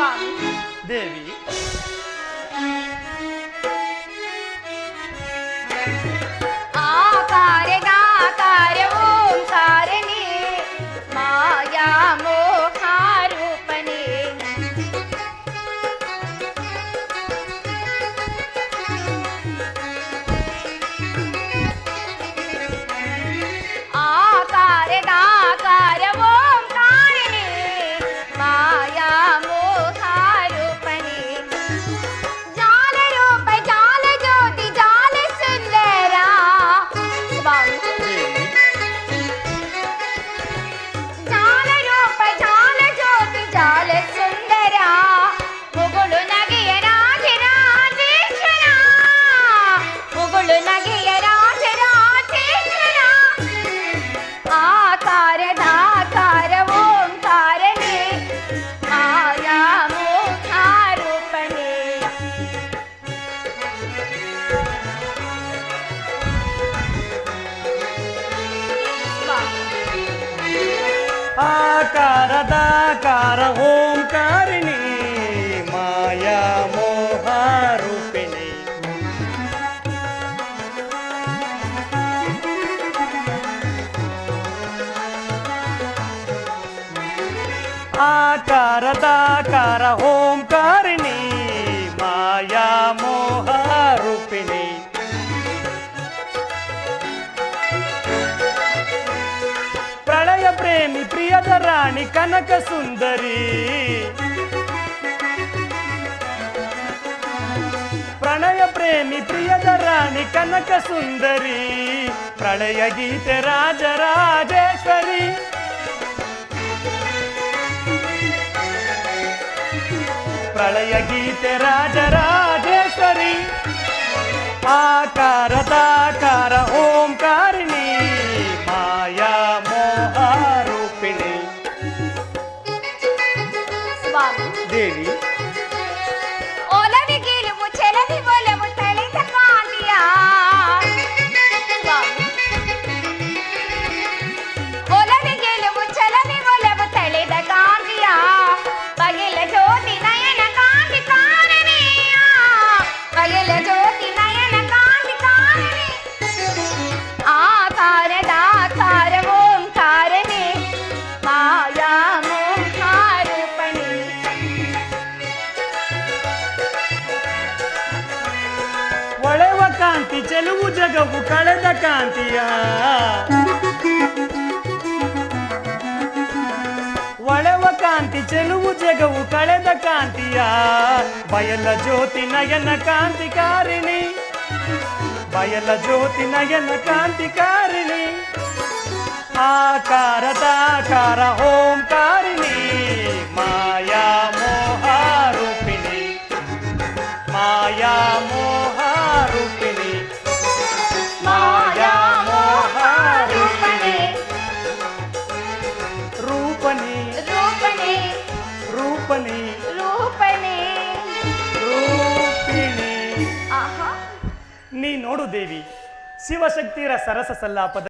パデイビー？ఆకారదాకార ఓంకారిణి మాయా మోహారూపిణి. ఆకారదాకార ఓంకారిణి మాయా మోహారూపిణి. రాణి కనక సుందరి. ప్రణయ ప్రేమి ప్రియద రాణి కనక సుందరి. ప్రళయ గీత రాజరాజేశ్వరి. ప్రళయ గీత రాజరా ಚೆಲುವು ಜಗವು ಕಳೆದ ಕಾಂತಿಯ. ಒಳವ ಕಾಂತಿ ಚೆಲುವು ಜಗವು ಕಳೆದ ಕಾಂತಿಯ. ಬಯಲ ಜ್ಯೋತಿ ನಯನ ಕಾಂತಿಕಾರಿಣಿ. ಬಯಲ ಜ್ಯೋತಿ ನಯನ ಕಾಂತಿಕಾರಿಣಿ. ಆಕಾರ ಓಂಕಾರಿಣಿ. ಮಾಯಾ ಮೋಹಾರೂಪಿಣಿ ಮಾಯಾ ಮೋ ನೀ ನೋಡು ದೇವಿ ಶಿವಶಕ್ತಿಯರ ಸರಸ ಸಲ್ಲಾಪದ